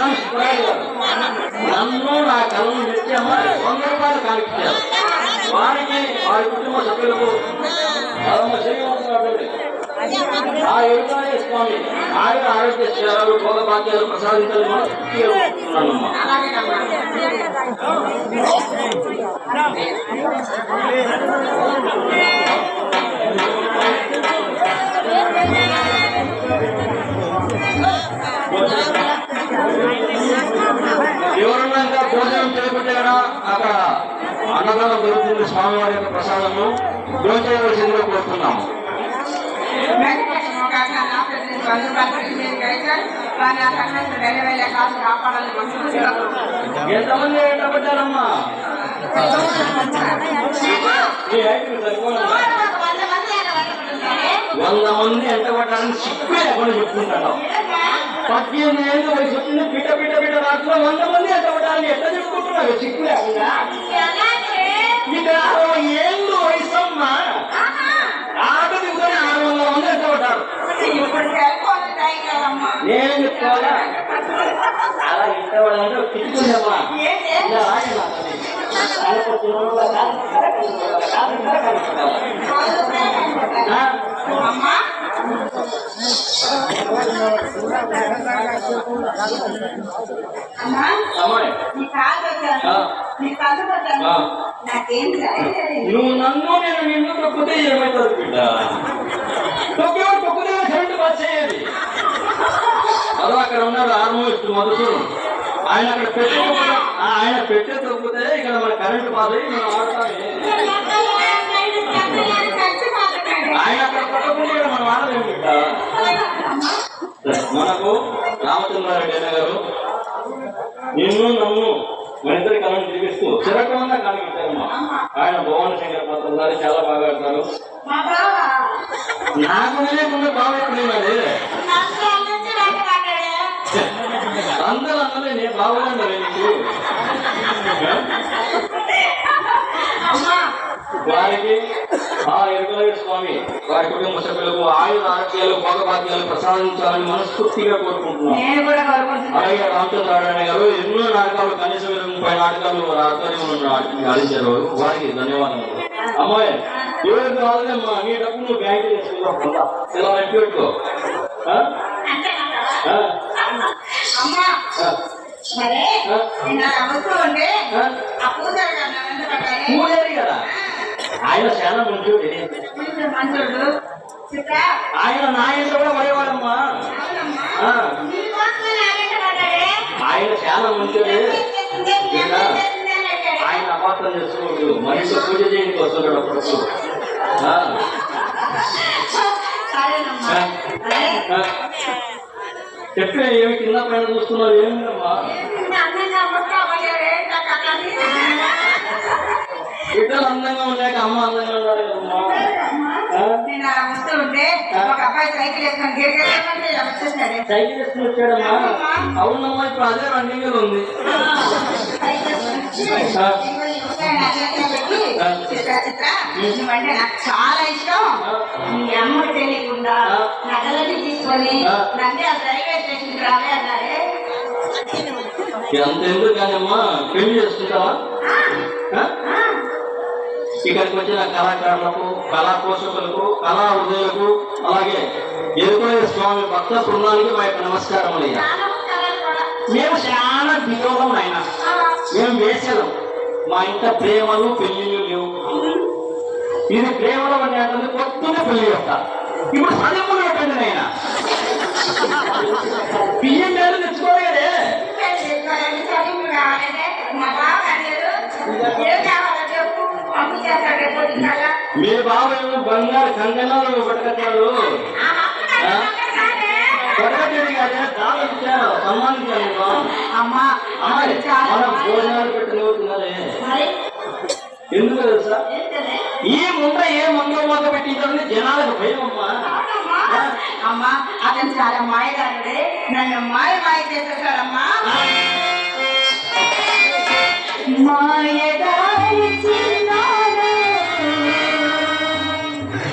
స్వామి సుబ్బరాజు గారు నన్ను నా కళను పెట్టి అమ్మ వంద రూపాయలు కానిచ్చారు వారికి వారి కుటుంబ సభ్యులకు పరమ శ్రీనివాసరావు ఆ యోగాయ స్వామి ఆయన ఆరోగ్య శ్రేయాలు భోగభాగ్యాలు ప్రసాదించాలని మనస్ఫూర్తిగా కోరుకుంటున్నానమ్మా ఎవరన్నా ఇంకా భోజనం కదా అక్కడ అన్నదానం దొరుకుతుంది స్వామివారి యొక్క ప్రసాదము. భోజనం చేయవలసిందిగా కోరుతున్నాము. ఎంతమంది? వంద మంది ఎంటబడ్డారని సిక్కు లేకుండా చెప్పుకుంటాను. పద్దెనిమిది ఏళ్ళు వయసు వచ్చింది బిడ్డ బిడ్డ బిడ్డ రాత్రిలో వంద మంది ఎంటబడ్డారని ఎట్లా చెప్పుకుంటున్నావు చిక్కు లేకుండా ఇక్కడ అరవై ఏళ్ళు వయసు అమ్మా ఆట దిగుకొని ఆరు వందల మంది ఎంటబడ్డారు నేను చెప్పుకోవాలా అలా ఎంటబడాలంటే తిట్టుకుందమ్మా నాకేం నువ్వు నన్ను నేను నిన్ను తొక్కితే ఏమవుతుంది బిడ్డ తొక్కేవాడు తొక్కితే అయ్యేది అదో అక్కడ ఉన్నాడు ఆర్మోస్ట్ మధుసూరు ఆయన అక్కడ పెట్టే ఆయన పెట్టే తొక్కితే ఇక్కడ మన కరెంట్ బాధ మనం ఆడతామే ఆయన అక్కడ తొక్కకుండా ఇక్కడ మనం ఆడలేము. బిడ్డ మనకు రామచంద్రారెడ్డి అన్న గారు. నిన్ను నన్ను మన ఇద్దరి కళను తిరిగిస్తూ చిరకమంగా కనిపించారమ్మా ఆయన భువన శంకర పాత్ర గారు చాలా బాగా ఆడతారు. మా బావ నాకు తెలియకుండా బాగా మాట్లాడే అందరూ అన్నలే నేను బాగున్నాను నీకు వారికి ఆ ఎరుకలయ్య స్వామి. వారి కుటుంబ సభ్యులకు ఆయుధ ఆరోగ్యాలు భోగభాగ్యాలు ప్రసాదించాలని మనస్ఫూర్తిగా కోరుకుంటున్నాను. అలాగే రామచంద్రారాయణ గారు ఎన్నో నాటకాలు కనీసం ముప్పై నాటకాలు వారి ఆధ్వర్యంలో ఆడించారు వారికి ధన్యవాదాలు. అమ్మాయి ఎవరికి రాలేదమ్మా నీ డబ్బు నువ్వు బ్యాంకు ఇలా పెట్టుకో. ఆ? అమ్మా? సరే ఉంటే ఆ? ఆయన చాలా మంచోడు ఆయన నా ఇంట్లో కూడా పడేవాడమ్మా ఆయన చాలా మంచోడు. ఆయన అపార్థం చేసుకోవద్దు మనిషి పూజ చేయడానికి వస్తున్నాడు ఆ. చెప్పే ఏమి కింద పైన చూస్తున్నావు. ఏమిటమ్మా నిన్ను అందంగా ముట్టుకోబోయాడే, నాకు అట్లా బిడ్డలు అందంగా ఉన్నాక అమ్మ అందంగా ఉన్నాడు కదమ్మా. ఆ? నేను అలా వస్తూ ఉంటే ఒక అబ్బాయి సైకిల్ వేసుకొని గిరిగేమంటే వచ్చేసాడే. సైకిల్ వేసుకుని వచ్చాడమ్మా? అవునమ్మా. ఇప్పుడు అదే రన్నింగ్లో ఉంది. నువ్వంటే నాకు చాలా ఇష్టం. మీ అమ్మకి తెలియకుండా నగలన్నీ తీసుకొని నన్ను ఆ రైల్వే స్టేషన్కి రాలే అన్నారే. ఎంత ఎందుకు కానమ్మా పెళ్ళి చేసుకుంటావా? ఇక్కడికి వచ్చిన కళాకారులకు కళా పోషకులకు కళా హృదయులకు అలాగే ఎరుకోయ స్వామి భక్త బృందానికి మా యొక్క నమస్కారం అయ్యా. మేము చాలా వినోదం ఆయన మేము వేసేదాం మా ఇంట ప్రేమలు పెళ్ళిళ్ళు లేవు. ఇది ప్రేమలు అంటే పొద్దున్నే పెళ్ళి యొక్క ఇప్పుడు చదువుకుని ఆయన భోజనాలు పెట్టి తినాలి మరి? ఎందుకు తెలుసా? ఈ ముండ ఏ మంగళ మొక్క పెట్టించాలని జనాలకు భయం అమ్మా. అతను చాలా మాయగారుడే. నన్ను మాయ మాయ చేసేసాడమ్మా. మాయదారి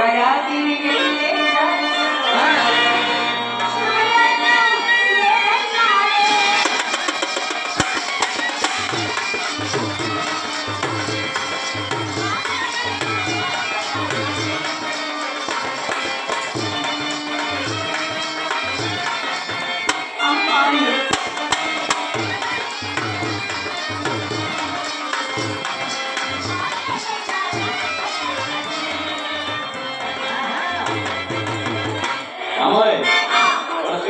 నా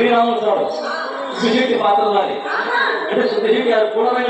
మన శ్రీరాముడు చూడు శుద్ధిశెట్టి పాత్రలాది అంటే శుద్ధిశెట్టి అది పూర్ణమైన